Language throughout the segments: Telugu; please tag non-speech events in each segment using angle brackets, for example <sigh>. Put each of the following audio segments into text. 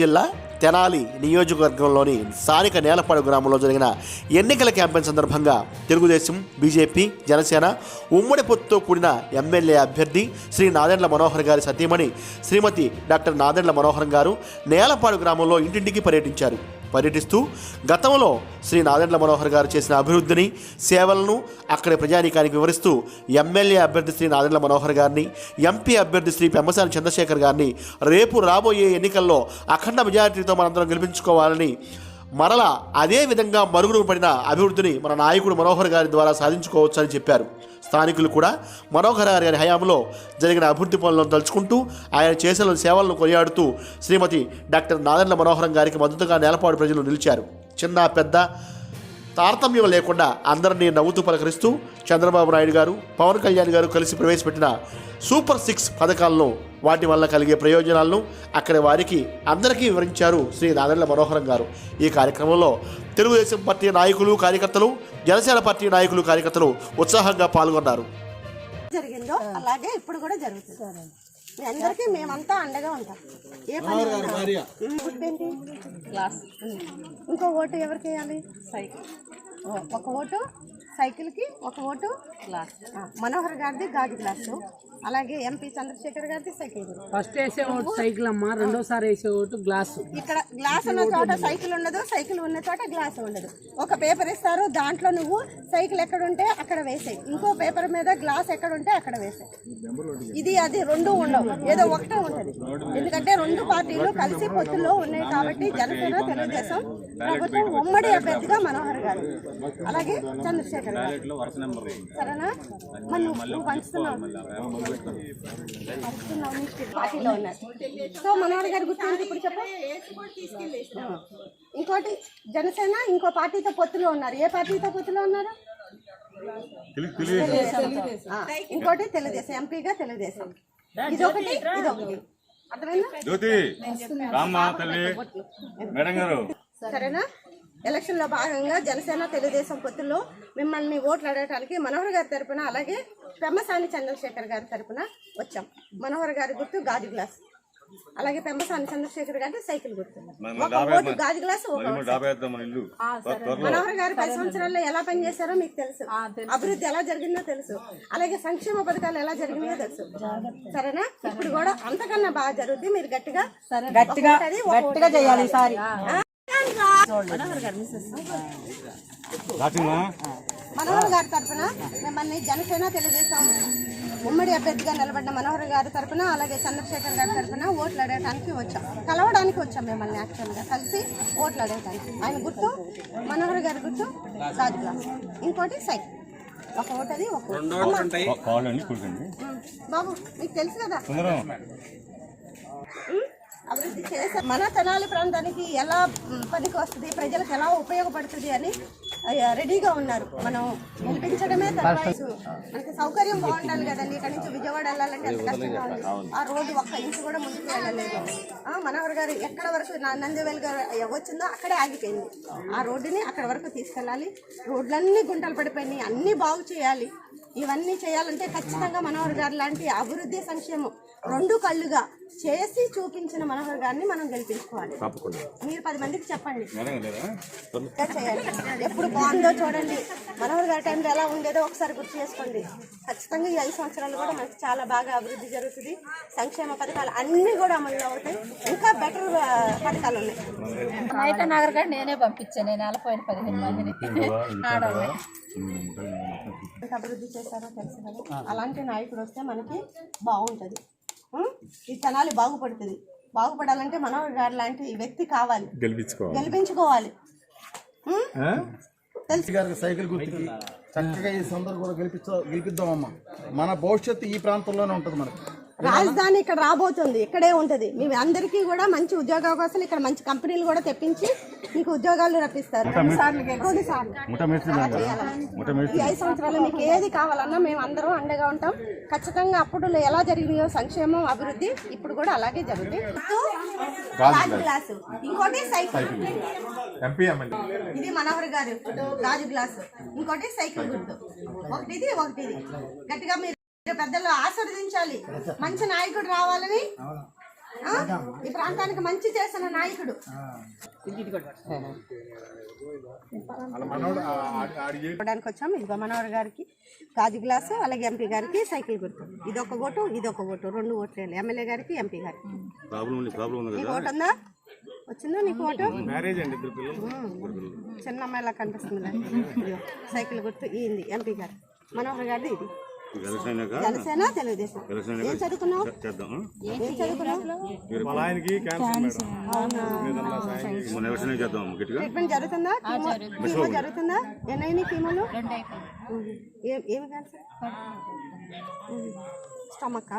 జిల్లా తెనాలి నియోజకవర్గంలోని స్థానిక నేలపాడు గ్రామంలో జరిగిన ఎన్నికల క్యాంపెయిన్ సందర్భంగా తెలుగుదేశం బీజేపీ జనసేన ఉమ్మడి పొత్తుతో కూడిన ఎమ్మెల్యే అభ్యర్థి శ్రీ నాదెండ్ల మనోహర్ గారి సతీమణి శ్రీమతి డాక్టర్ నాదెండ్ల మనోహర్ గారు నేలపాడు గ్రామంలో ఇంటింటికి పర్యటించారు. పర్యటిస్తూ గతంలో శ్రీ నాదెండ్ల మనోహర్ గారు చేసిన అభివృద్ధిని సేవలను అక్కడి ప్రజానీకానికి వివరిస్తూ ఎమ్మెల్యే అభ్యర్థి శ్రీ నాదెండ్ల మనోహర్ గారిని ఎంపీ అభ్యర్థి శ్రీ పెమ్మసాని చంద్రశేఖర్ గారిని రేపు రాబోయే ఎన్నికల్లో అఖండ మెజారిటీతో మనందరం గెలిపించుకోవాలని మరలా అదే విధంగా మరుగున పడిన అభివృద్ధిని మన నాయకుడు మనోహర్ గారి ద్వారా సాధించుకోవచ్చని చెప్పారు. స్థానికులు కూడా మనోహర్ గారి హయాంలో జరిగిన అభివృద్ధి పనులను తలుచుకుంటూ ఆయన చేసిన సేవలను కొనియాడుతూ శ్రీమతి డాక్టర్ నాదెండ్ల మనోహరం గారికి మద్దతుగా నేలపాడు ప్రజలు నిలిచారు. చిన్న పెద్ద తారతమ్యం లేకుండా అందరినీ నవ్వుతూ పలకరిస్తూ చంద్రబాబు నాయుడు గారు పవన్ కళ్యాణ్ గారు కలిసి ప్రవేశపెట్టిన సూపర్ సిక్స్ పథకాలను వాటి వల్ల కలిగే ప్రయోజనాలను అక్కడి వారికి అందరికీ వివరించారు శ్రీ నాదెండ్ల మనోహరం గారు. ఈ కార్యక్రమంలో తెలుగుదేశం పార్టీ నాయకులు కార్యకర్తలు జనసేన పార్టీ నాయకులు కార్యకర్తలు ఉత్సాహంగా పాల్గొన్నారు. జరిగిందో అలాగే ఇప్పుడు కూడా జరుగుతుంది. మీ అందరికీ మేమంతా అండగా ఉంటాం. ఏ పని ఇంకో ఓటు ఎవరికి వేయాలి? సైకిల్ ఒక ఓటు సైకిల్కి ఒక ఓటు గ్లాస్. మనోహర్ గారిది గాజు గ్లాసు. అలాగే ఎంపీ చంద్రశేఖర్ గారిది సైకిల్. ఫస్ట్ వేసే ఓటు సైకిల్ అమ్మ రెండోసారి వేసే ఓటు గ్లాసు. ఇక్కడ గ్లాస్ ఉన్న చోట సైకిల్ ఉండదు సైకిల్ ఉన్న చోట గ్లాస్ ఉండదు. ఒక పేపర్ ఇస్తారు దాంట్లో నువ్వు సైకిల్ ఎక్కడ ఉంటే అక్కడ వేసేయి. ఇంకో పేపర్ మీద గ్లాస్ ఎక్కడ ఉంటే అక్కడ వేసేయి. ఇది అది రెండు ఉండవు ఏదో ఒకటే ఉంటది. ఎందుకంటే రెండు పార్టీలు కలిసి పొత్తుల్లో ఉన్నాయి కాబట్టి జనసేన తెలుగుదేశం ప్రభుత్వం ఉమ్మడి అభ్యర్థిగా మనోహర్ గారు. అలాగే చంద్రశేఖర్ గారు. సరేనా? మరి నువ్వు పంచుతున్నావు. పార్టీలో ఉన్నారు సో మనోహర్ గారి గుర్తు ఇప్పుడు చెప్పు. ఇంకోటి జనసేన ఇంకో పార్టీతో పొత్తులో ఉన్నారు. ఏ పార్టీతో పొత్తులో ఉన్నారు? ఇంకోటి తెలుగుదేశం. ఎంపీగా తెలుగుదేశం. ఇదొకటి ఇదొకటి అర్థమైందా? జ్యోతి రామ్మ తల్లి. మేడం గారు. సరేనా? ఎలక్షన్లో భాగంగా జనసేన తెలుగుదేశం పొత్తుల్లో మిమ్మల్ని ఓట్లు అడగడానికి మనోహర్ గారి తరపున అలాగే పెమ్మసాని చంద్రశేఖర్ గారి తరపున వచ్చాం. మనోహర్ గారి గుర్తు గాజు గ్లాస్. అలాగే పెమ్మసాని చంద్రశేఖర్ గారి సైకిల్ గుర్తు. ఓటు గాజు గ్లాస్ మనోహర్ గారు పది సంవత్సరాల్లో ఎలా పనిచేశారో మీకు తెలుసు. అభివృద్ధి ఎలా జరిగిందో తెలుసు. అలాగే సంక్షేమ పథకాలు ఎలా జరిగినాయో తెలుసు. సరేనా? ఇప్పుడు కూడా అంతకన్నా బాగా జరుగుద్ది. మీరు గట్టిగా గట్టిగా గట్టిగా చేయాలి ఈసారి. మనోహర్ గారు తరఫున మిమ్మల్ని జనసేన తెలుగుదేశం ఉమ్మడి అభ్యర్థిగా నిలబడిన మనోహర్ గారి తరఫున అలాగే చంద్రశేఖర్ గారి తరఫున ఓట్లు అడగడానికి వచ్చాం. కలవడానికి వచ్చాం మిమ్మల్ని యాక్చువల్గా కలిసి ఓట్లు అడగడానికి ఆయన గుర్తు మనోహర్ గారి గుర్తు గ్లాస్ ఇంకోటి సైకిల్. ఒక ఓటది ఒక ఓటు. బాబు మీకు తెలుసు కదా. అభివృద్ధి చేసే మన తెనాలి ప్రాంతానికి ఎలా పనికి వస్తుంది ప్రజలకు ఎలా ఉపయోగపడుతుంది అని రెడీగా ఉన్నారు. మనం గెలిపించడమే మనకి సౌకర్యం బాగుండాలి కదండి. ఇక్కడ నుంచి విజయవాడ వెళ్ళాలంటే ఎంత కష్టంగా ఉంది ఆ రోడ్డు ఒక్క ఇంచు కూడా ముందుకు వెళ్ళలేదు. ఆ, మనోహర్ గారు ఎక్కడ వరకు నందివేల్ గారు వచ్చిందో అక్కడే ఆగిపోయింది. ఆ రోడ్డుని అక్కడ వరకు తీసుకెళ్ళాలి. రోడ్లన్నీ గుంటలు పడిపోయినాయి. అన్నీ బాగు చేయాలి. ఇవన్నీ చేయాలంటే ఖచ్చితంగా మనోహర్ గారు లాంటి అభివృద్ధి సంక్షేమం రెండు కళ్ళుగా చేసి చూపించిన మనోహర్ గారిని మనం గెలిపించుకోవాలి. మీరు పది మందికి చెప్పండి. చేయాలి. ఎప్పుడు బాగుందో చూడండి. మనోహర్ గారి టైంలో ఎలా ఉండేదో ఒకసారి గుర్తు చేసుకోండి. ఖచ్చితంగా ఈ ఐదు సంవత్సరాలు కూడా మనకి చాలా బాగా అభివృద్ధి జరుగుతుంది. సంక్షేమ పథకాలు అన్నీ కూడా అమలు అవుతాయి. ఇంకా బెటర్ పథకాలు ఉన్నాయి. నైట్ నగర్ కాడ నేనే పంపించాను. నేను నెలపోయిన పదిహేను మందిని. అభివృద్ధి చేశారో తెలుసు కదా. అలాంటి నాయకుడు వస్తే మనకి బాగుంటుంది? ఈ తెనాలి బాగుపడుతుంది. బాగుపడాలంటే మనోహర్ గారు లాంటి వ్యక్తి కావాలి. గెలిపించుకోవాలి. గెలిపించుకోవాలి. గారికి సైకిల్ గుర్తుకి చక్కగా ఈ సందర్భం కూడా గెలిపించ గెలిపిద్దామమ్మా. మన భవిష్యత్తు ఈ ప్రాంతంలోనే ఉంటుంది మనకి. రాజధాని ఇక్కడ రాబోతుంది ఇక్కడే ఉంటది. మీ అందరికీ కూడా మంచి ఉద్యోగ అవకాశాలు ఇక్కడ మంచి కంపెనీలు కూడా తెప్పించి మీకు ఉద్యోగాలు రప్పిస్తారు. ఈ ఐదు సంవత్సరాలు మీకు ఏది కావాలన్నా మేము అందరం అండగా ఉంటాం. ఖచ్చితంగా అప్పుడు ఎలా జరిగినాయో సంక్షేమం అభివృద్ధి ఇప్పుడు కూడా అలాగే జరుగుతుంది. గాజు గ్లాసు. ఇంకోటి సైకిల్. ఇది మనోహర్ గారు. గాజు గ్లాసు. ఇంకోటి సైకిల్ గుర్తు ఒకటి ఒకటి గట్టిగా మీరు పెద్దలు ఆశీర్వదించాలి. మంచి నాయకుడు రావాలని? ఈ ప్రాంతానికి మంచి చేసిన నాయకుడు. వచ్చాము. ఇదిగో మనోహర్ గారికి గాజు గ్లాసు అలాగే ఎంపీ గారికి సైకిల్ గుర్తు. ఇదొక ఓటు ఇదొక ఓటు. రెండు ఓట్లు ఎమ్మెల్యే గారికి ఎంపీ గారికి. నీకు ఓటు ఉందా? వచ్చిందా నీకు ఓటు. చిన్న అమ్మాయిలా కనిపిస్తుంది సైకిల్ గుర్తు ఈంది ఎంపీ గారు. మనోహర్ గారిది ఇది. జనసేన తెలుగుదేశం. జనసేన ఏం చదువుకున్నావు? చేద్దాం ఏం చదువుకున్నావు? మా ఆయనకి క్యాన్సర్ అవునా? మన ఎవరిసైనా చేద్దాం గట్టిగా? ట్రీట్మెంట్ జరుగుతుందా? కీమో జరుగుతుందా. ఎన్నైనా కీమోలు ఏమి క్యాన్సర్ స్టమక్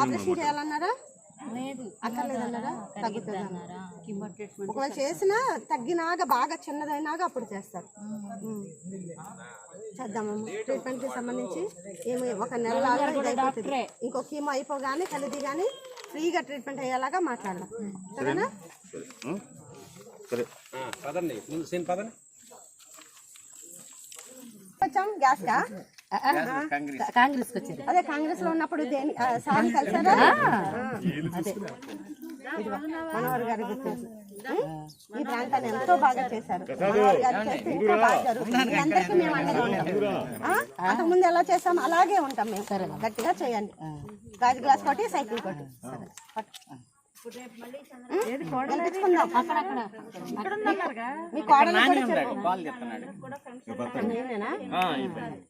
ఆపరేషన్ చేయాలన్నారా? అక్కర్లేదన్నారా? తగ్గుతుందన్నారా ఒకవేళ చేసినా తగ్గినాక బాగా చిన్నదైనాక అప్పుడు చేస్తారు. చేద్దామమ్మ ట్రీట్మెంట్కి సంబంధించి ఏమి ఒక నెల లాగా ఇంకో కీమో అయిపోగానే కలిది కానీ ఫ్రీగా ట్రీట్మెంట్ అయ్యేలాగా మాట్లాడదాం. సరేనా? సరే. వచ్చాం గ్యాస్ కా? కాంగ్రెస్. వచ్చారు అదే కాంగ్రెస్లో ఉన్నప్పుడు దేని సార్ కలిసారా? మనోహర్ గారి గుర్తింపు ఉం? ఈ ప్రాంతాన్ని ఎంతో బాగా చేశారు. మనోహర్ గారు చేస్తే ఇంకా బాగా జరుగుతుంది. మీ అందరికీ మేము అండగా ఉంటాం? అంతకుముందు ఎలా చేసాం అలాగే ఉంటాం మేము. గట్టిగా చేయండి. గాజు గ్లాస్ కొట్టి సైకిల్ కొట్టి. సరే,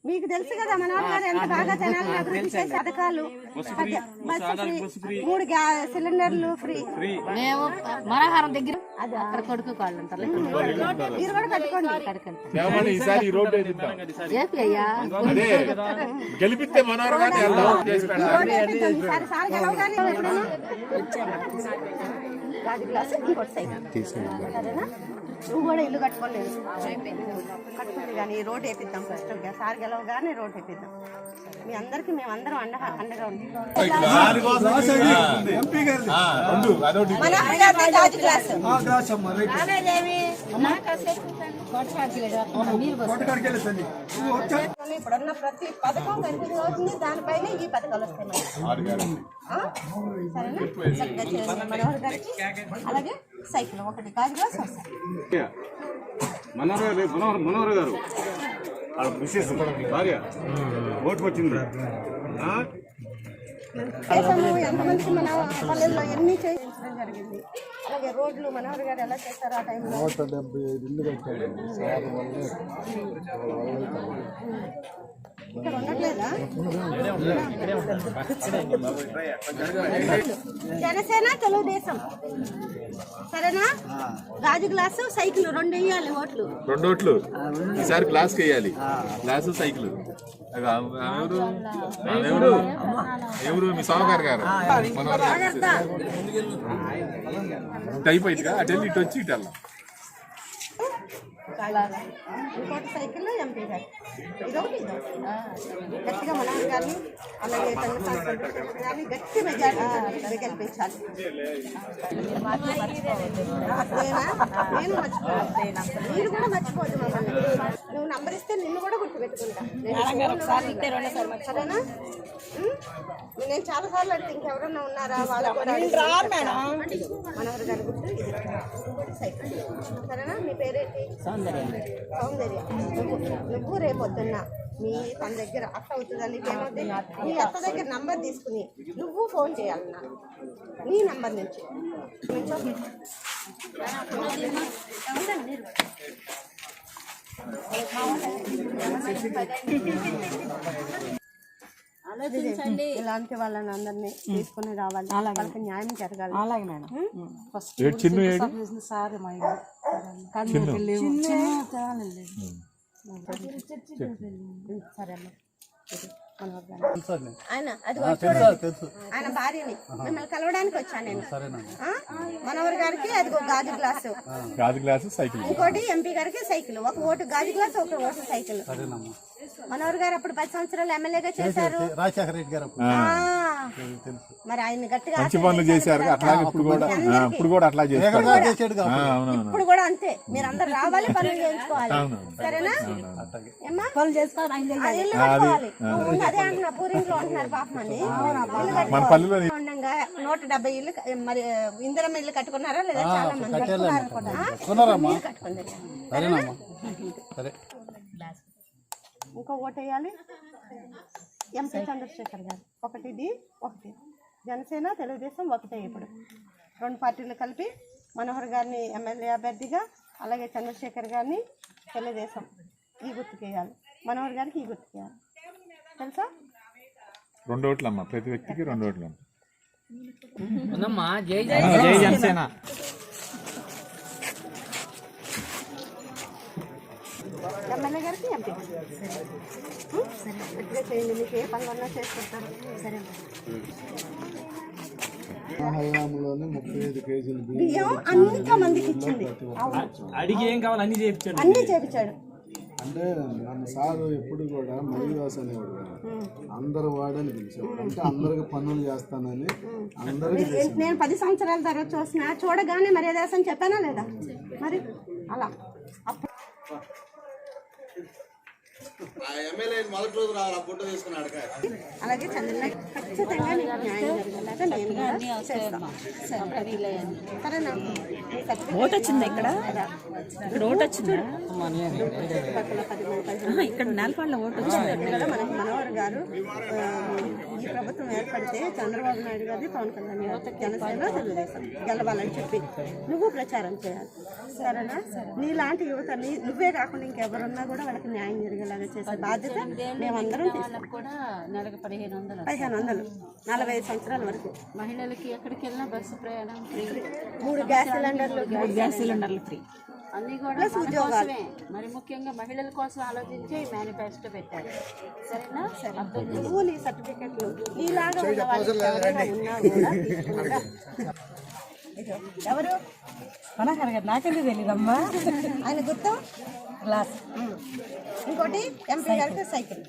మీకు తెలుసు కదా మనోహర్ గారు ఎంత బాగా జనాలను అభివృద్ధి చేసే పథకాలు మూడు గ్యా- సిలిండర్లు ఫ్రీ. మేము మనహారం దగ్గర అక్కడ కొడుకు కాళ్ళు అంటారు మీరు కూడా కట్టుకోండి గెలిపిస్తే మనోహర్ గారిని గ్లాసు ఇంకోటి సైకిల్. సరేనా? నువ్వు కూడా ఇల్లు కట్టుకోలేదు. కట్టుకుంది కానీ రోడ్ వేపిద్దాం ఫస్ట్ సార్ గెలవగానే రోడ్ వేపిద్దాం. మీ అందరికి మేము అందరం అండ అండగా ఉంటాం ఇప్పుడున్న ప్రతి పథకం కంటిన్యూ అవుతుంది దానిపైన ఈ పథకాలు వస్తాయి మనకి. సరేనా? చక్కగా చేయండి. మనోహర్ గారికి. అలాగే సైకిల్ ఒకటి వస్తాయి మనోహర్ మనోహర్ మనోహర్ గారు. మిస్సెస్ భార్య. ఓటుకు వచ్చింది. మన పల్లెల్లో ఎన్ని చేయించడం జరిగింది. అలాగే రోడ్లు మనోహర్ గారు ఎలా చేశారు ఆ టైంలో? ఇక్కడ ఉండట్లేదా? జనసేన తెలుగుదేశం. సరేనా? గాజు గ్లాసు సైకిల్ రెండు వేయాలి ఓట్లు. రెండు ఓట్లు. ఈసారి గ్లాస్ వేయాలి గ్లాసు సైకిల్. ఎవరు ఆమె ఎవరు ఎవరు? మీ సోమగారు గారు. ఇటు అటు వెళ్ళి ఇటు వచ్చి ఇటు వెళ్ళాం. ఇంకోటి సైకిల్ ఎంపీ గారు. ఇదొకటి ఇదొకటి గట్టిగా మనోహర్ గారిని అలాగే గట్టి మెజార్టీ గెలిపించాలి. నేనా? మీరు కూడా మర్చిపోదు మమ్మల్ని. నువ్వు నంబర్ ఇస్తే నిన్ను కూడా గుర్తుపెట్టుకుంటా. నేను సరేనా? నేను చాలా సార్లు అడిగితే ఇంకెవరన్నా ఉన్నారా? వాళ్ళు కూడా మనోహర్ గారి గుర్తు సైకిల్. సరేనా? మీ పేరేంటి? సౌందర్య. నువ్వు నువ్వు రేపు పొద్దున్న మీ తన దగ్గర అత్త అవుతుందా? నీకేమవుతుంది నీ అత్త దగ్గర నంబర్ తీసుకుని నువ్వు ఫోన్ చేయాలి నాకు నీ నంబర్ నుంచి. ఆలోచించండి. ఇలాంటి వాళ్ళని అందరినీ తీసుకుని రావాలి. వాళ్ళకి న్యాయం జరగాలి. అలాగే మేడం. ఏడు చిన్న ఏడు? సరే అమ్మా. ఆయన అది ఆయన భార్యని. మిమ్మల్ని కలవడానికి వచ్చాను నేను. ఆ? మనవర్ గారికి అది గాజు గ్లాసు. గాజు గ్లాసు సైకిల్. ఇంకోటి ఎంపీ గారికి సైకిల్. ఒక ఓటు గాజు గ్లాస్ ఒక ఓటు సైకిల్. మనోహర్ గారు అప్పుడు పది సంవత్సరాలు ఎమ్మెల్యేగా చేశారు రాజశేఖర రెడ్డి గారు మరి ఆయన గట్టిగా మంచి పనులు చేశారు. అట్లాగే ఇప్పుడు కూడా ఇప్పుడు కూడా అట్లా అవునవును. ఇప్పుడు కూడా అంతే. మీరు అందరు రావాలి పనులు చేయించుకోవాలి. సరేనా? పనులు చేసుకోవాలి అదే అంటున్నా పూరింట్లో ఉండగా నూట డెబ్బై ఇల్లు మరి ఇందిరం ఇల్లు కట్టుకున్నారా లేదా చాలా మంది మీరు కట్టుకుంది సరేనమ్మా. సరే. ఇంకో ఓటు వేయాలి? ఎంపీ చంద్రశేఖర్ గారు. ఒకటి ఇది ఒకటి. జనసేన తెలుగుదేశం ఒకటే ఇప్పుడు. రెండు పార్టీలు కలిపి మనోహర్ గారిని ఎమ్మెల్యే అభ్యర్థిగా అలాగే చంద్రశేఖర్ గారిని తెలుగుదేశం. ఈ గుర్తుకేయాలి. మనోహర్ గారికి ఈ గుర్తుకేయాలి. తెలుసా? రెండు ఓట్లు అమ్మ ప్రతి వ్యక్తికి రెండు ఓట్లు అమ్మ ఉందమ్మా జై జై ఎమ్మెల్యే గారికి ఎంపీ ఇట్లా చేయండి మీకు ఏ పనులు ఉన్నా చేసి పెడతారు సరే హయాంలోనే ముప్పై ఐదు కేజీలు బియ్యం బియ్యం అంత మందికి ఇచ్చింది అవును. అడిగి ఏం కావాలి? అన్ని చేయించాడు. అన్నీ చేపించాడు అంటే మన సారు ఎప్పుడు కూడా మహిళాస్ అనేవాడు. అందరు వాడని పిలిచేవాడు. అంటే అందరికి పనులు చేస్తానని అందరికి నేను- నేను పది సంవత్సరాల తర్వాత చూసిన చూడగానే మర్యాద అని చెప్పానా లేదా? మరి అలా. అప్పుడు మొదటి రోజు రావాలి ఫోటో తీసుకున్నాడు అలాగే చంద్రబాబు ఖచ్చితంగా నీకు న్యాయం జరిగేలాగా నేను కూడా చేస్తాను సరేనా నీ certificate ఓటు వచ్చిందా ఇక్కడ? ఇక్కడ ఓటు వచ్చిందా? ఇక్కడ నేలపాడులో ఓటు వచ్చిందా. మనకి మనోహర్ గారు ఈ ప్రభుత్వం ఏర్పడితే చంద్రబాబు నాయుడు గారిది పవన్ కళ్యాణ్ గారి జనసేన తెలుగుదేశం గెలవాలని చెప్పి నువ్వు ప్రచారం చేయాలి. సరేనా? నీలాంటి యువత నీ నువ్వే కాకుండా ఇంకెవరున్నా కూడా వాళ్ళకి న్యాయం జరిగేలాగా చేసే బాధ్యత మేమందరం తీసుకుంటాం. కూడా నెలకు పదిహేను వందలు పదిహేను వందలు నలభై ఐదు సంవత్సరాల వరకు. మహిళలకి ఎక్కడికి వెళ్ళినా బస్సు ప్రయాణం ఫ్రీ. మూడు గ్యాస్ సిలిండర్లు గ్యాస్ సిలిండర్లు ఫ్రీ అన్ని కూడా కోసమే. మరి ముఖ్యంగా మహిళల కోసం ఆలోచించి మేనిఫెస్టో పెట్టారు. సరేనా? నీ సర్టిఫికెట్లు నీలాగా ఉన్న. ఇదిగో, ఎవరు? మనోహర్ గారు. నాకెందుకు తెలియదమ్మా ఆయన గుర్తు? గ్లాస్ ఇంకోటి ఎంపీ గారికి సైకిల్.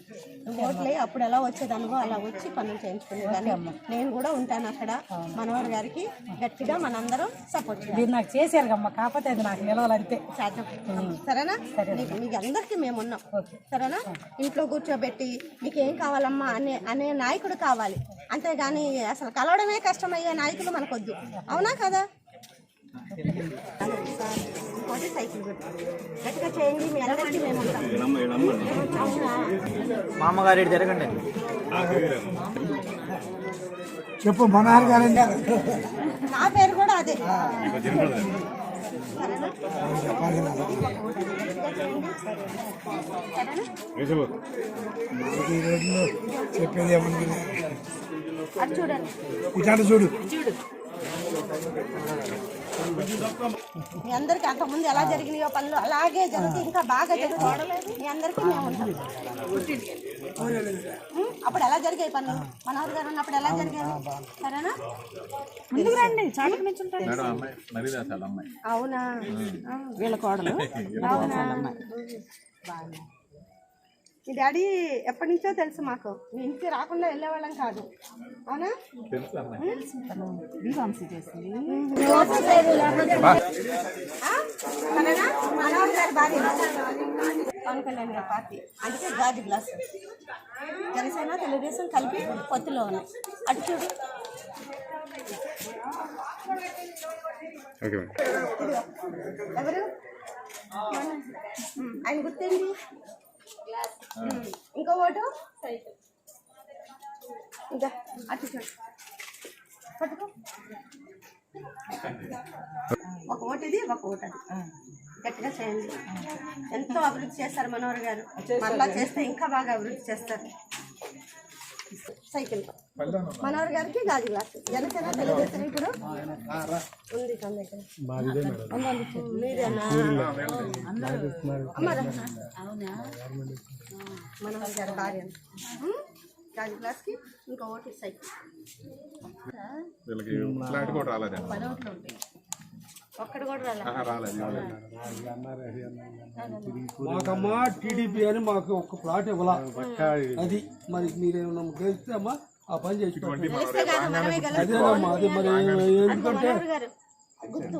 ఓట్లే అప్పుడు ఎలా వచ్చేది అనుభవం అలా వచ్చి పనులు చేయించుకునే కానీ నేను కూడా ఉంటాను అక్కడ. మనోహర్ గారికి గట్టిగా మనందరం సపోర్ట్ చేయాలి. మీరు నాకు చేశారు అమ్మ కాకపోతే అది నాకు నిలవాలంతే. సరేనా? మీకు అందరికీ మేము ఉన్నాం. సరేనా? ఇంట్లో కూర్చోబెట్టి మీకు ఏం కావాలమ్మా అనే అనే నాయకుడు కావాలి. అంతేగాని అసలు కలవడమే కష్టమయ్యే నాయకులు మనకొద్దు. అవునా కదా? ఇంకోటి సైకిల్ గుర్తు. గట్టిగా చేయండి మీ అందరికీ మేము ఉంటాం అవునా మామగారి జరగండి చెప్పు మనోహర్ గారు నా పేరు కూడా అదే? చెప్పేది ఏమని ఇటాడు చూడు. మీ అందరికి అంతకుముందు ఎలా జరిగినాయో పనులు అలాగే జరిగితే ఇంకా బాగా జరుగుతాయి. మీ అందరికీ మేము ఉంటాం? అప్పుడు ఎలా జరిగాయి పనులు? మనోహర్ గారు ఉన్నప్పుడు ఎలా జరిగాయి? సరేనా? ముందుకు రండి నుంచి అమ్మాయి అవునా. వీళ్ళ కోడలు. <laughs> అవునా? మీ డాడీ ఎప్పటి నుంచో తెలుసు మాకు. మీ ఇంటికి రాకుండా వెళ్ళేవాళ్ళం కాదు. అవునా? పవన్ కళ్యాణ్ గారి పార్టీ. అందుకే గాజు గ్లాస్. జనసేన తెలుగుదేశం కలిపి పొత్తులో ఉన్నాయి అటు చూడు. ఎవరు? ఆయన గుర్తేంటి? ఉమ్, ఇంకో ఓటు ఇంకా? అటు పట్టుకో. ఒక ఓటు ఇది ఒక ఓటు అది. గట్టిగా చేయండి. ఎంతో అభివృద్ధి చేస్తారు మనోహర్ గారు. మళ్ళా చేస్తే ఇంకా బాగా అభివృద్ధి చేస్తారు. సైకిల్. మనోహర్ గారికి గాజు గ్లాస్. జనసేన తెలుగుదేశం ఇప్పుడు ఉంది. మనోహర్ గారి భార్య. గాజు గ్లాస్కి ఇంకా ఓటు సైకిల్ కూడా ఒక్కడు మాకమ్మా టీడీపీ అని మాకు ఒక ప్లాట్ ఇవ్వాల? అది. మరి మీరేమన్నా గెలిస్తే అమ్మా గారు. గుర్తు.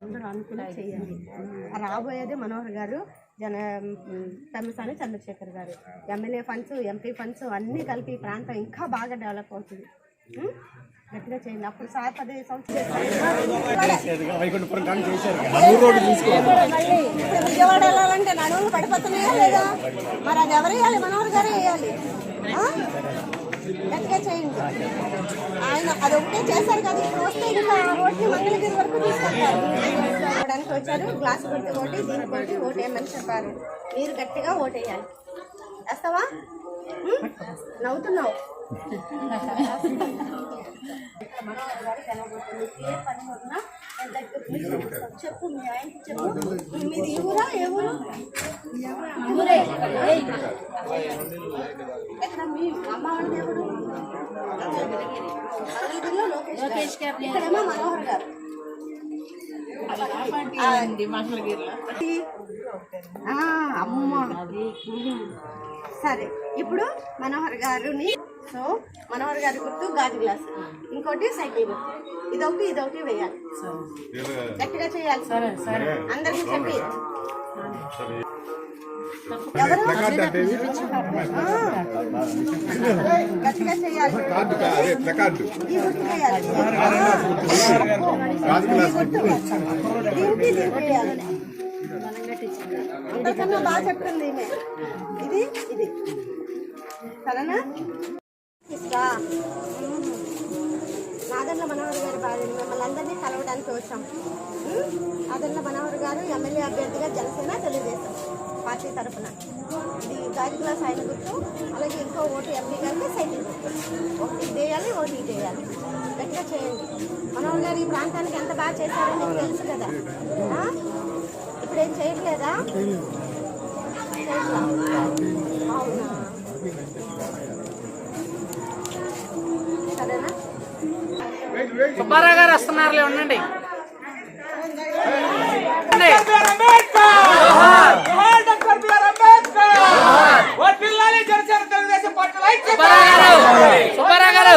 అందరూ అనుకుని చేయండి రాబోయేది మనోహర్ గారు జన తమ్మిసాని చంద్రశేఖర్ గారు. ఎమ్మెల్యే ఫండ్స్ ఎంపీ ఫండ్స్ అన్నీ కలిపి ఈ ప్రాంతం ఇంకా బాగా డెవలప్ అవుతుంది? గట్టిగా చేయండి. అప్పుడు సార్ పది ఇప్పుడు విజయవాడ వెళ్ళాలంటే నడువులు పడిపోతున్నాయా లేదా మరి అది ఎవరు వేయాలి మనోహర్ గారే వేయాలి గట్టిగా చేయండి ఆయన అది ఒకటే చేశారు కదా ఇప్పుడు వస్తే ఇంకా ఓట్ని మంగళగిరి వరకు తీసుకెళ్తారు వచ్చారు గ్లాస్ కొట్టి ఓటి దీని కొట్టి ఓటు వేయమని చెప్పారు మీరు గట్టిగా ఓటేయాలి వేస్తావా నవ్వుతున్నావు. మనోహర్ గారు చెప్పు మీ ఆయనకి చెప్పు ఎక్కడ మీ అమ్మ ఎవరు లోకేష్ గారు. ఇక్కడేమో మనోహర్ గారు అమ్మ సరే ఇప్పుడు మనోహర్ గారుని సో మనోహర్ గారి గుర్తు గాజు గ్లాస్. ఇంకోటి సైకిల్ గుర్తు. ఇదొకటి ఇదొకటి వేయాలి. గట్టిగా చేయాలి. సరే సరే. అందరికి చెప్పి. ఎవరు. గట్టిగా చేయాలి. ఈ గుర్తు వేయాలి దీనికి దీనికి వేయాలి అందరికన్నా బాగా చెప్తుంది. ఇది ఇది. సరేనా? ఇస్తా నాదన్న మనోహర్ గారి భార్య మిమ్మల్ని అందరినీ కలవడానికి వచ్చాం? నాదన్న మనోహర్ గారు ఎమ్మెల్యే అభ్యర్థిగా జనసేన తెలుగుదేశం పార్టీ తరఫున. ఇది గాజు గ్లాస్ ఆయన గుర్తు. అలాగే ఇంకో ఓటు ఎంపీ గారికి సైకిల్ గుర్తు. ఒకటి వేయాలి ఒకటి వేయాలి గట్టిగా చేయండి. మనోహర్ గారు ఈ ప్రాంతానికి ఎంత బాగా చేశారో మీకు తెలుసు కదా? ఇప్పుడు ఏం చేయట్లేదా చేయట్లా? అవునా? సుబ్బారావు గారు వస్తున్నారులే ఉండండి. సుబ్బారావు గారు.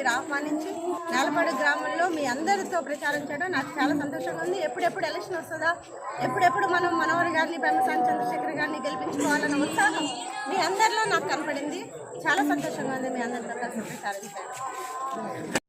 మీరు ఆహ్వానించి నేలపాడు గ్రామంలో మీ అందరితో ప్రచారం చేయడం నాకు చాలా సంతోషంగా ఉంది. ఎప్పుడెప్పుడు ఎలక్షన్ వస్తుందా? ఎప్పుడెప్పుడు మనం మనోహర్ గారిని పెమ్మసాని చంద్రశేఖర్ గారిని గెలిపించుకోవాలన్న ఉత్సాహం మీ అందరిలో నాకు కనపడింది. చాలా సంతోషంగా ఉంది మీ అందరితో కలిసి ప్రచారం చేయడం.